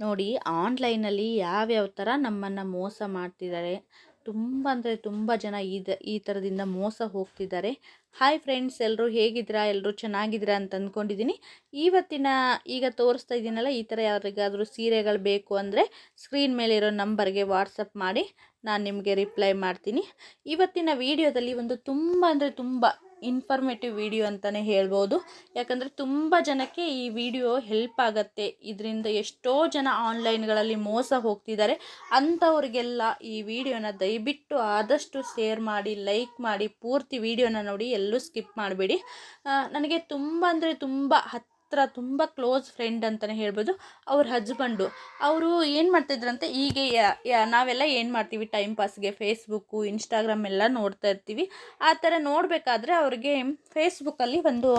ನೋಡಿ ಆನ್ಲೈನಲ್ಲಿ ಯಾವ್ಯಾವ ಥರ ನಮ್ಮನ್ನು ಮೋಸ ಮಾಡ್ತಿದ್ದಾರೆ. ತುಂಬ ಅಂದರೆ ತುಂಬ ಜನ ಇದು ಈ ಥರದಿಂದ ಮೋಸ ಹೋಗ್ತಿದ್ದಾರೆ. ಹಾಯ್ ಫ್ರೆಂಡ್ಸ್ ಎಲ್ಲರೂ ಹೇಗಿದ್ದೀರಾ? ಎಲ್ಲರೂ ಚೆನ್ನಾಗಿದ್ದೀರಾ ಅಂತ ಅಂದ್ಕೊಂಡಿದ್ದೀನಿ. ಇವತ್ತಿನ ಈಗ ತೋರಿಸ್ತಾ ಇದ್ದೀನಲ್ಲ, ಈ ಥರ ಯಾರಿಗಾದರೂ ಸೀರೆಗಳು ಬೇಕು ಅಂದರೆ ಸ್ಕ್ರೀನ್ ಮೇಲೆ ಇರೋ ನಂಬರ್ಗೆ ವಾಟ್ಸಪ್ ಮಾಡಿ, ನಾನು ನಿಮಗೆ ರಿಪ್ಲೈ ಮಾಡ್ತೀನಿ. ಇವತ್ತಿನ ವಿಡಿಯೋದಲ್ಲಿ ಒಂದು ತುಂಬ ಅಂದರೆ ತುಂಬ ಇನ್ಫಾರ್ಮೇಟಿವ್ ವಿಡಿಯೋ ಅಂತಲೇ ಹೇಳ್ಬೋದು. ಯಾಕಂದರೆ ತುಂಬ ಜನಕ್ಕೆ ಈ ವಿಡಿಯೋ ಹೆಲ್ಪ್ ಆಗುತ್ತೆ. ಇದರಿಂದ ಎಷ್ಟೋ ಜನ ಆನ್ಲೈನ್ಗಳಲ್ಲಿ ಮೋಸ ಹೋಗ್ತಿದ್ದಾರೆ. ಅಂಥವ್ರಿಗೆಲ್ಲ ಈ ವಿಡಿಯೋನ ದಯವಿಟ್ಟು ಆದಷ್ಟು ಶೇರ್ ಮಾಡಿ ಲೈಕ್ ಮಾಡಿ, ಪೂರ್ತಿ ವಿಡಿಯೋನ ನೋಡಿ ಎಲ್ಲೂ ಸ್ಕಿಪ್ ಮಾಡಬೇಡಿ. ನನಗೆ ತುಂಬ ಅಂದರೆ ತುಂಬ ಹತ್ತು ಹತ್ರ ತುಂಬ ಕ್ಲೋಸ್ ಫ್ರೆಂಡ್ ಅಂತಲೇ ಹೇಳ್ಬೋದು, ಅವ್ರ ಹಸ್ಬೆಂಡು ಅವರು ಏನು ಮಾಡ್ತಿದ್ರಂತೆ, ಹೀಗೆ ನಾವೆಲ್ಲ ಏನು ಮಾಡ್ತೀವಿ ಟೈಮ್ ಪಾಸ್ಗೆ ಫೇಸ್ಬುಕ್ಕು ಇನ್ಸ್ಟಾಗ್ರಾಮ್ ಎಲ್ಲ ನೋಡ್ತಾ ಇರ್ತೀವಿ. ಆ ಥರ ನೋಡಬೇಕಾದ್ರೆ ಅವ್ರಿಗೆ ಫೇಸ್ಬುಕ್ಕಲ್ಲಿ ಒಂದು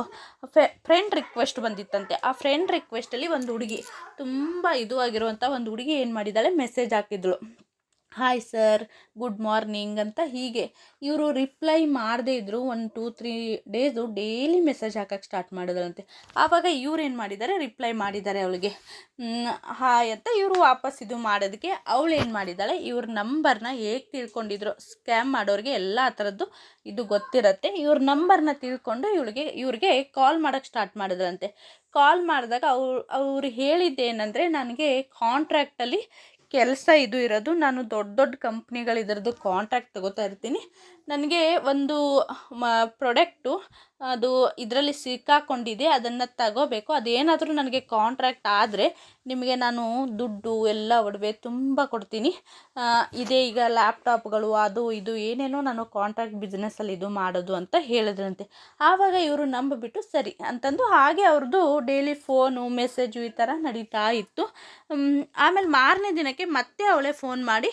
ಫ್ರೆಂಡ್ ರಿಕ್ವೆಸ್ಟ್ ಬಂದಿತ್ತಂತೆ. ಆ ಫ್ರೆಂಡ್ ರಿಕ್ವೆಸ್ಟಲ್ಲಿ ಒಂದು ಹುಡುಗಿ, ತುಂಬ ಇದು ಆಗಿರುವಂಥ ಒಂದು ಹುಡುಗಿ ಏನು ಮಾಡಿದ್ದಾಳೆ ಮೆಸೇಜ್ ಹಾಕಿದ್ಳು. ಹಾಯ್ ಸರ್ ಗುಡ್ ಮಾರ್ನಿಂಗ್ ಅಂತ ಹೀಗೆ. ಇವರು ರಿಪ್ಲೈ ಮಾಡದೇ ಇದ್ದರು ಒಂದು two three days daily message ಹಾಕಕ್ಕೆ ಸ್ಟಾರ್ಟ್ ಮಾಡಿದ್ರಂತೆ. ಆವಾಗ ಇವ್ರು ಏನು ಮಾಡಿದ್ದಾರೆ ರಿಪ್ಲೈ ಮಾಡಿದ್ದಾರೆ ಅವಳಿಗೆ. ಹಾಯ್ ಅಂತ ಇವರು ವಾಪಸ್ ಇದು ಮಾಡೋದಕ್ಕೆ ಅವಳು ಏನು ಮಾಡಿದ್ದಾಳೆ ಇವ್ರ ನಂಬರ್ನ ಹೇಗೆ ತಿಳ್ಕೊಂಡಿದ್ರು? ಸ್ಕ್ಯಾಮ್ ಮಾಡೋರಿಗೆ ಎಲ್ಲ ಥರದ್ದು ಇದು ಗೊತ್ತಿರತ್ತೆ. ಇವ್ರ ನಂಬರ್ನ ತಿಳ್ಕೊಂಡು ಇವಳಿಗೆ, ಇವ್ರಿಗೆ ಕಾಲ್ ಮಾಡೋಕ್ಕೆ ಸ್ಟಾರ್ಟ್ ಮಾಡಿದ್ರಂತೆ. ಕಾಲ್ ಮಾಡಿದಾಗ ಅವ್ರು ಅವ್ರು ಹೇಳಿದ್ದೇನೆಂದರೆ, ನನಗೆ ಕಾಂಟ್ರ್ಯಾಕ್ಟಲ್ಲಿ ಕೆಲಸ ಇದು ಇರೋದು. ನಾನು ದೊಡ್ಡ ದೊಡ್ಡ ಕಂಪ್ನಿಗಳು ಇದರದ್ದು ಕಾಂಟ್ರಾಕ್ಟ್ ತಗೋತಾ ಇರ್ತೀನಿ. ನನಗೆ ಒಂದು ಮ ಪ್ರಾಡಕ್ಟು ಅದು ಇದರಲ್ಲಿ ಸಿಕ್ಕಾಕೊಂಡಿದೆ, ಅದನ್ನು ತಗೋಬೇಕು. ಅದೇನಾದರೂ ನನಗೆ ಕಾಂಟ್ರಾಕ್ಟ್ ಆದರೆ ನಿಮಗೆ ನಾನು ದುಡ್ಡು ಎಲ್ಲ ಒಡವೆ ತುಂಬ ಕೊಡ್ತೀನಿ. ಇದೇ ಈಗ ಲ್ಯಾಪ್ಟಾಪ್ಗಳು ಅದು ಇದು ಏನೇನೋ ನಾನು ಕಾಂಟ್ರಾಕ್ಟ್ ಬಿಸ್ನೆಸ್ಸಲ್ಲಿ ಇದು ಮಾಡೋದು ಅಂತ ಹೇಳಿದ್ರಂತೆ. ಆವಾಗ ಇವರು ನಂಬಿಬಿಟ್ಟು ಸರಿ ಅಂತಂದು ಹಾಗೆ ಅವ್ರದ್ದು ಡೈಲಿ ಫೋನು ಮೆಸೇಜು ಈ ಥರ ನಡೀತಾ ಇತ್ತು. ಆಮೇಲೆ ಮಾರನೇ ದಿನಕ್ಕೆ ಮತ್ತೆ ಅವಳೇ ಫೋನ್ ಮಾಡಿ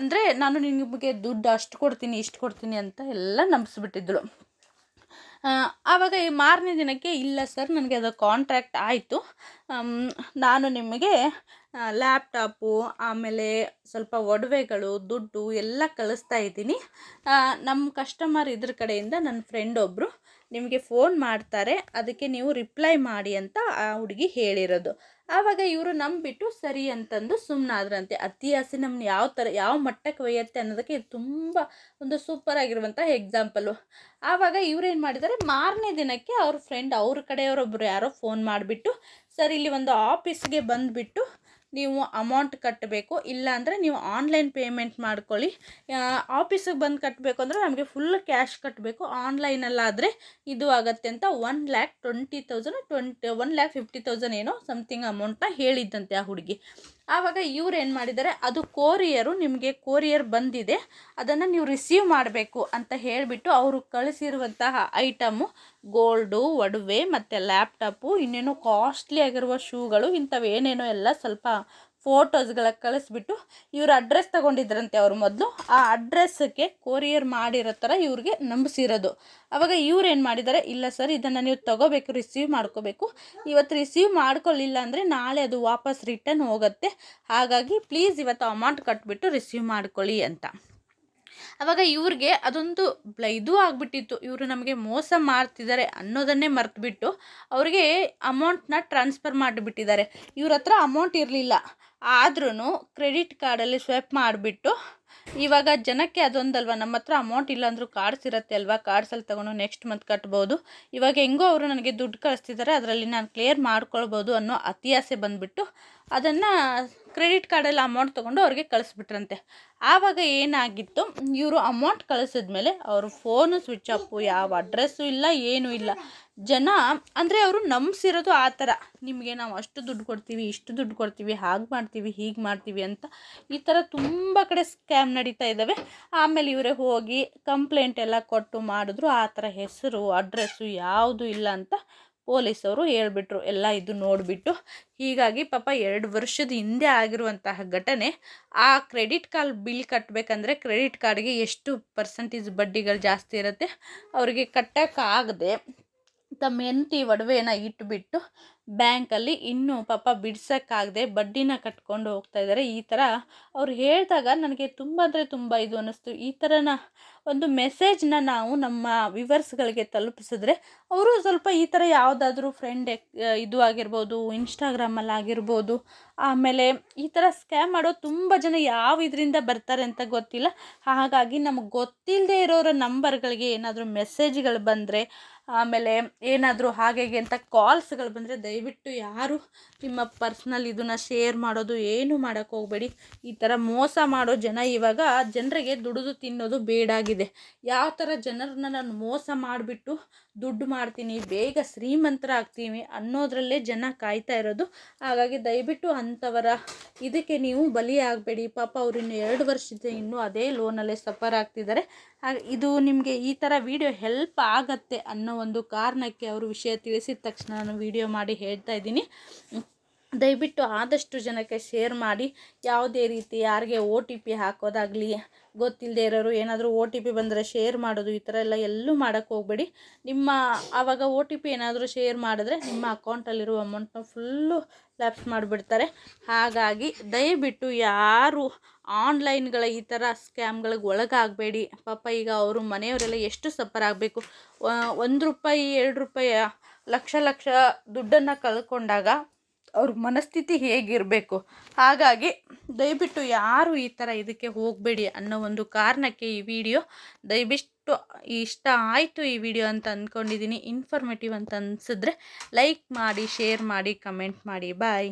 ಅಂದರೆ ನಾನು ನಿಮಗೆ ದುಡ್ಡು ಅಷ್ಟು ಕೊಡ್ತೀನಿ, ಇಷ್ಟು ಕೊಡ್ತೀನಿ ಅಂತ ಎಲ್ಲ ನಂಬಿಸ್ಬಿಟ್ಟಿದ್ದಳು ಆವಾಗ ಈ ಮಾರನೇ ದಿನಕ್ಕೆ ಇಲ್ಲ ಸರ್, ನನಗೆ ಅದು ಕಾಂಟ್ರ್ಯಾಕ್ಟ್ ಆಯಿತು. ನಾನು ನಿಮಗೆ ಲ್ಯಾಪ್ಟಾಪು ಆಮೇಲೆ ಸ್ವಲ್ಪ ಒಡವೆಗಳು, ದುಡ್ಡು ಎಲ್ಲ ಕಳಿಸ್ತಾ ಇದ್ದೀನಿ. ನಮ್ಮ ಕಸ್ಟಮರ್ ಇದ್ರ ಕಡೆಯಿಂದ ನನ್ನ ಫ್ರೆಂಡ್ ಒಬ್ಬರು ನಿಮಗೆ ಫೋನ್ ಮಾಡ್ತಾರೆ. ಅದಕ್ಕೆ ನೀವು ರಿಪ್ಲೈ ಮಾಡಿ ಅಂತ ಆ ಹುಡುಗಿ ಹೇಳಿರೋದು. ಆವಾಗ ಇವರು ನಂಬಿಬಿಟ್ಟು ಸರಿ ಅಂತಂದು ಸುಮ್ಮನಾದ್ರಂತೆ ಅತಿ ಆಸೆ ನಮ್ಮನ್ನ ಯಾವ ಥರ ಯಾವ ಮಟ್ಟಕ್ಕೆ ಒಯ್ಯತ್ತೆ ಅನ್ನೋದಕ್ಕೆ ಇದು ತುಂಬ ಒಂದು ಸೂಪರ್ ಆಗಿರುವಂಥ ಎಕ್ಸಾಂಪಲು ಆವಾಗ ಇವ್ರೇನು ಮಾಡಿದ್ದಾರೆ ಮಾರನೇ ದಿನಕ್ಕೆ ಅವ್ರ ಫ್ರೆಂಡ್ ಅವ್ರ ಕಡೆಯವರೊಬ್ಬರು ಯಾರೋ ಫೋನ್ ಮಾಡಿಬಿಟ್ಟು, ಸರ್, ಇಲ್ಲಿ ಒಂದು ಆಫೀಸ್ಗೆ ಬಂದುಬಿಟ್ಟು ನೀವು ಅಮೌಂಟ್ ಕಟ್ಟಬೇಕು ಇಲ್ಲ ಅಂದರೆ ನೀವು ಆನ್ಲೈನ್ ಪೇಮೆಂಟ್ ಮಾಡ್ಕೊಳ್ಳಿ. ಆಫೀಸಿಗೆ ಬಂದು ಕಟ್ಟಬೇಕು ಅಂದರೆ ನಮಗೆ ಫುಲ್ ಕ್ಯಾಶ್ ಕಟ್ಟಬೇಕು ಆನ್ಲೈನಲ್ಲಾದರೆ ಇದು ಆಗುತ್ತೆ ಅಂತ one lakh twenty thousand twenty one lakh fifty thousand ಏನೋ ಸಮಥಿಂಗ್ ಅಮೌಂಟ್ನ ಹೇಳಿದ್ದಂತೆ ಆ ಹುಡುಗಿ. ಆವಾಗ ಇವ್ರು ಏನು ಮಾಡಿದ್ದಾರೆ, ಅದು ಕೋರಿಯರು ನಿಮಗೆ ಕೋರಿಯರ್ ಬಂದಿದೆ, ಅದನ್ನು ನೀವು ರಿಸೀವ್ ಮಾಡಬೇಕು ಅಂತ ಹೇಳಿಬಿಟ್ಟು ಅವರು ಕಳಿಸಿರುವಂತಹ ಐಟಮು ಗೋಲ್ಡು ಒಡವೆ ಮತ್ತು ಲ್ಯಾಪ್ಟಾಪು ಇನ್ನೇನೋ ಕಾಸ್ಟ್ಲಿ ಆಗಿರುವ ಶೂಗಳು ಇಂಥವೇನೇನೋ ಎಲ್ಲ ಸ್ವಲ್ಪ ಫೋಟೋಸ್ಗಳ ಕಳಿಸ್ಬಿಟ್ಟು ಇವ್ರ ಅಡ್ರೆಸ್ ತಗೊಂಡಿದ್ರಂತೆ ಅವರು ಮೊದಲು. ಆ ಅಡ್ರೆಸ್ಗೆ ಕೊರಿಯರ್ ಮಾಡಿರೋ ಥರ ಇವ್ರಿಗೆ ನಂಬಿಸಿರೋದು. ಅವಾಗ ಇವ್ರು ಏನು ಮಾಡಿದ್ದಾರೆ ಇಲ್ಲ ಸರ್ ಇದನ್ನು ನೀವು ತಗೋಬೇಕು ರಿಸೀವ್ ಮಾಡ್ಕೋಬೇಕು. ಇವತ್ತು ರಿಸೀವ್ ಮಾಡ್ಕೊಳ್ಳಿಲ್ಲ ಅಂದರೆ ನಾಳೆ ಅದು ವಾಪಸ್ ರಿಟರ್ನ್ ಹೋಗುತ್ತೆ. ಹಾಗಾಗಿ ಪ್ಲೀಸ್ ಇವತ್ತು ಅಮೌಂಟ್ ಕಟ್ಬಿಟ್ಟು ರಿಸೀವ್ ಮಾಡ್ಕೊಳ್ಳಿ ಅಂತ. ಅವಾಗ ಇವ್ರಿಗೆ ಅದೊಂದು ಇದು ಆಗಿಬಿಟ್ಟಿತ್ತು. ಇವರು ನಮಗೆ ಮೋಸ ಮಾಡ್ತಿದ್ದಾರೆ ಅನ್ನೋದನ್ನೇ ಮರೆತುಬಿಟ್ಟು ಅವ್ರಿಗೆ ಅಮೌಂಟ್ನ ಟ್ರಾನ್ಸ್ಫರ್ ಮಾಡಿಬಿಟ್ಟಿದ್ದಾರೆ. ಇವ್ರ ಹತ್ರ ಅಮೌಂಟ್ ಇರಲಿಲ್ಲ. ಆದ್ರೂ ಕ್ರೆಡಿಟ್ ಕಾರ್ಡಲ್ಲಿ ಸ್ವೈಪ್ ಮಾಡಿಬಿಟ್ಟು ಇವಾಗ ಜನಕ್ಕೆ ಅದೊಂದಲ್ವ? ನಮ್ಮ ಹತ್ರ ಅಮೌಂಟ್ ಇಲ್ಲ ಅಂದರೂ ಕಾರ್ಡ್ಸ್ ಇರುತ್ತೆ ಅಲ್ವಾ? ಕಾರ್ಡ್ಸಲ್ಲಿ ತೊಗೊಂಡು ನೆಕ್ಸ್ಟ್ ಮಂತ್ ಕಟ್ಬೋದು. ಇವಾಗ ಹೆಂಗೋ ಅವರು ನನಗೆ ದುಡ್ಡು ಕಳಿಸ್ತಿದ್ದಾರೆ ಅದರಲ್ಲಿ ನಾನು ಕ್ಲಿಯರ್ ಮಾಡ್ಕೊಳ್ಬೋದು ಅನ್ನೋ ಅತಿಯಾಸೆ ಬಂದುಬಿಟ್ಟು ಅದನ್ನು ಕ್ರೆಡಿಟ್ ಕಾರ್ಡಲ್ಲಿ ಅಮೌಂಟ್ ತೊಗೊಂಡು ಅವ್ರಿಗೆ ಕಳಿಸ್ಬಿಟ್ರಂತೆ. ಆವಾಗ ಏನಾಗಿತ್ತು? ಇವರು ಅಮೌಂಟ್ ಕಳಿಸಿದ್ಮೇಲೆ ಅವರು ಫೋನು ಸ್ವಿಚ್ ಆಫು ಯಾವ ಅಡ್ರೆಸ್ಸು ಇಲ್ಲ, ಏನೂ ಇಲ್ಲ. ಜನ, ಅಂದರೆ ಅವರು ನಂಬಿಸಿರೋದು ಆ ಥರ. ನಿಮಗೆ ನಾವು ಅಷ್ಟು ದುಡ್ಡು ಕೊಡ್ತೀವಿ, ಇಷ್ಟು ದುಡ್ಡು ಕೊಡ್ತೀವಿ, ಹಾಗೆ ಮಾಡ್ತೀವಿ, ಹೀಗೆ ಮಾಡ್ತೀವಿ ಅಂತ ಈ ಥರ ತುಂಬ ಕಡೆ ಸ್ಕ್ಯಾಮ್ ನಡೀತಾ ಇದ್ದಾವೆ ಆಮೇಲೆ ಇವರೇ ಹೋಗಿ ಕಂಪ್ಲೇಂಟ್ ಎಲ್ಲ ಕೊಟ್ಟು ಮಾಡಿದ್ರು. ಆ ಥರ ಹೆಸರು ಅಡ್ರೆಸ್ಸು ಯಾವುದು ಇಲ್ಲ ಅಂತ ಪೊಲೀಸವರು ಹೇಳ್ಬಿಟ್ರು, ಎಲ್ಲ ಇದು ನೋಡಿಬಿಟ್ಟು. ಹೀಗಾಗಿ ಪಾಪ ಎರಡು ವರ್ಷದ ಹಿಂದೆ ಆಗಿರುವಂತಹ ಘಟನೆ, ಆ ಕ್ರೆಡಿಟ್ ಕಾರ್ಡ್ ಬಿಲ್ ಕಟ್ಟಬೇಕಂದ್ರೆ ಕ್ರೆಡಿಟ್ ಕಾರ್ಡ್ಗೆ ಎಷ್ಟು ಪರ್ಸೆಂಟೇಜ್ ಬಡ್ಡಿಗಳು ಜಾಸ್ತಿ ಇರುತ್ತೆ, ಅವರಿಗೆ ಕಟ್ಟೋಕ್ಕಾಗದೆ ತಮ್ಮ ಹೆಂಡತಿ ಒಡವೆನ ಇಟ್ಬಿಟ್ಟು ಬ್ಯಾಂಕಲ್ಲಿ ಇನ್ನೂ ಪಾಪ ಬಿಡ್ಸೋಕ್ಕಾಗದೆ ಬಡ್ಡಿನ ಕಟ್ಕೊಂಡು ಹೋಗ್ತಾ ಇದ್ದಾರೆ. ಈ ಥರ ಅವ್ರು ಹೇಳಿದಾಗ ನನಗೆ ತುಂಬ ಅಂದರೆ ತುಂಬ ಇದು ಅನ್ನಿಸ್ತು. ಈ ಥರನ ಒಂದು ಮೆಸೇಜ್ನ ನಾವು ನಮ್ಮ ವಿವರ್ಸ್ಗಳಿಗೆ ತಲುಪಿಸಿದ್ರೆ ಅವರು ಸ್ವಲ್ಪ ಈ ಥರ ಯಾವುದಾದ್ರೂ ಫ್ರೆಂಡ್ ಇದು ಆಗಿರ್ಬೋದು, ಇನ್ಸ್ಟಾಗ್ರಾಮಲ್ಲಿ ಆಗಿರ್ಬೋದು, ಆಮೇಲೆ ಈ ಥರ ಸ್ಕ್ಯಾಮ್ ಮಾಡೋ ತುಂಬ ಜನ ಯಾವ ಇದರಿಂದ ಬರ್ತಾರೆ ಅಂತ ಗೊತ್ತಿಲ್ಲ. ಹಾಗಾಗಿ ನಮಗೆ ಗೊತ್ತಿಲ್ಲದೆ ಇರೋರ ನಂಬರ್ಗಳಿಗೆ ಏನಾದರೂ ಮೆಸೇಜ್ಗಳು ಬಂದರೆ, ಆಮೇಲೆ ಏನಾದರೂ ಹಾಗೆ ಅಂತ ಕಾಲ್ಸ್ಗಳು ಬಂದರೆ ದಯವಿಟ್ಟು ಯಾರು ನಿಮ್ಮ ಪರ್ಸ್ನಲ್ ಇದನ್ನು ಶೇರ್ ಮಾಡೋದು, ಏನು ಮಾಡೋಕ್ಕೆ ಹೋಗಬೇಡಿ. ಈ ಥರ ಮೋಸ ಮಾಡೋ ಜನ ಇವಾಗ ಜನರಿಗೆ ದುಡಿದು ತಿನ್ನೋದು ಬೇಡಾಗಿದೆ. ಯಾವ ಥರ ಜನರನ್ನ ನಾನು ಮೋಸ ಮಾಡಿಬಿಟ್ಟು ದುಡ್ಡು ಮಾಡ್ತೀನಿ, ಬೇಗ ಶ್ರೀಮಂತರಾಗ್ತೀವಿ ಅನ್ನೋದರಲ್ಲೇ ಜನ ಕಾಯ್ತಾ ಇರೋದು. ಹಾಗಾಗಿ ದಯವಿಟ್ಟು ಅಂಥವರ ಇದಕ್ಕೆ ನೀವು ಬಲಿ ಆಗಬೇಡಿ. ಪಾಪ ಅವರು ಎರಡು ವರ್ಷದ ಇನ್ನೂ ಅದೇ ಲೋನಲ್ಲೇ ಸಫರ್ ಆಗ್ತಿದ್ದಾರೆ. ಇದು ನಿಮಗೆ ಈ ಥರ ವಿಡಿಯೋ ಹೆಲ್ಪ್ ಆಗತ್ತೆ ಅನ್ನೋ ಒಂದು ಕಾರಣಕ್ಕೆ ಅವರು ವಿಷಯ ತಿಳಿಸಿದ ತಕ್ಷಣ ನಾನು ವಿಡಿಯೋ ಮಾಡಿ ಹೇಳ್ತಾ ಇದ್ದೀನಿ. ದಯವಿಟ್ಟು ಆದಷ್ಟು ಜನಕ್ಕೆ ಶೇರ್ ಮಾಡಿ. ಯಾವುದೇ ರೀತಿ ಯಾರಿಗೆ ಒ ಟಿ ಪಿ ಹಾಕೋದಾಗಲಿ ಗೊತ್ತಿಲ್ಲದೆ ಇರೋರು ಏನಾದರೂ ಒ ಟಿ ಪಿ ಬಂದರೆ ಶೇರ್ ಮಾಡೋದು, ಈ ಥರ ಎಲ್ಲ ಎಲ್ಲೂ ಮಾಡೋಕ್ಕೆ ಹೋಗಬೇಡಿ. ನಿಮ್ಮ ಆವಾಗ ಒ ಟಿ ಪಿ ಏನಾದರೂ ಶೇರ್ ಮಾಡಿದ್ರೆ ನಿಮ್ಮ ಅಕೌಂಟಲ್ಲಿರುವ ಅಮೌಂಟ್ನ ಫುಲ್ಲು ಲ್ಯಾಪ್ಸ್ ಮಾಡಿಬಿಡ್ತಾರೆ. ಹಾಗಾಗಿ ದಯವಿಟ್ಟು ಯಾರು ಆನ್ಲೈನ್ಗಳ ಈ ಥರ ಸ್ಕ್ಯಾಮ್ಗಳಿಗೆ ಒಳಗಾಗಬೇಡಿ. ಪಾಪ ಈಗ ಅವರು ಮನೆಯವರೆಲ್ಲ ಎಷ್ಟು ಸಫರ್ ಆಗಬೇಕು? ಒಂದು ರೂಪಾಯಿ, ಎರಡು ರೂಪಾಯಿ ಲಕ್ಷ ಲಕ್ಷ ದುಡ್ಡನ್ನು ಕಳ್ಕೊಂಡಾಗ ಅವ್ರ ಮನಸ್ಥಿತಿ ಹೇಗಿರಬೇಕು? ಹಾಗಾಗಿ ದಯವಿಟ್ಟು ಯಾರು ಈ ಥರ ಇದಕ್ಕೆ ಹೋಗಬೇಡಿ ಅನ್ನೋ ಒಂದು ಕಾರಣಕ್ಕೆ ಈ ವಿಡಿಯೋ ದಯವಿಟ್ಟು ಇಷ್ಟ ಆಯಿತು ಈ ವಿಡಿಯೋ ಅಂತ ಅಂದ್ಕೊಂಡಿದ್ದೀನಿ ಇನ್ಫಾರ್ಮೇಟಿವ್ ಅಂತ ಅನಿಸಿದ್ರೆ ಲೈಕ್ ಮಾಡಿ ಶೇರ್ ಮಾಡಿ ಕಮೆಂಟ್ ಮಾಡಿ. ಬಾಯ್